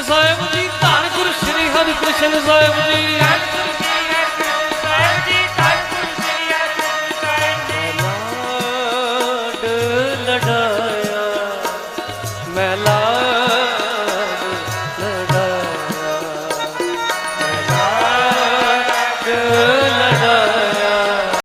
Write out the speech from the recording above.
ਕ੍ਰਿਸ਼ਨ ਸਾਹਿਬ ਜੀ ਧੰਨ ਗੁਰੂ ਹਰਿ ਕ੍ਰਿਸ਼ਨ ਸਾਹਿਬ ਜੀ। ਲੜਾਇਆ ਮਹਿਲਾ